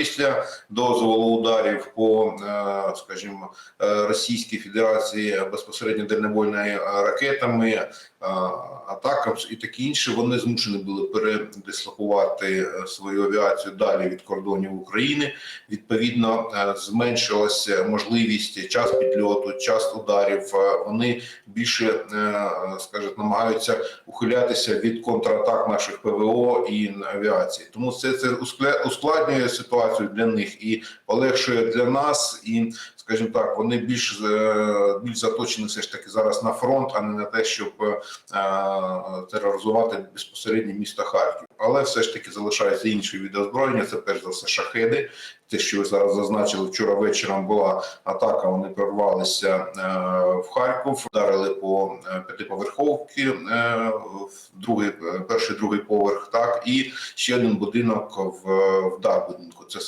після дозволу ударів по, е, скажімо, е, Російській Федерації безпосередньо дальнобойними е, ракетами, е, атакам і таке інше, вони змушені були передислокувати свою авіацію далі від кордонів України. Відповідно, зменшилася можливість час підльоту, час ударів. Вони більше, скажімо, намагаються ухилятися від контратак наших ПВО і авіації. Тому це це ускладнює ситуацію для них і полегшує для нас. І, скажімо так, вони більш е, більш заточені все ж таки зараз на фронт, а не на те, щоб е, тероризувати безпосередньо місто Харків. Але все ж таки залишаються інші види озброєння. Це перш за все шахеди. Те, що ви зараз зазначили, вчора вечором була атака. Вони прорвалися е, в Харків, вдарили по е, п'ятиповерховці, е, другий, перший, другий поверх. Так і ще один будинок в, в дах будинку. Це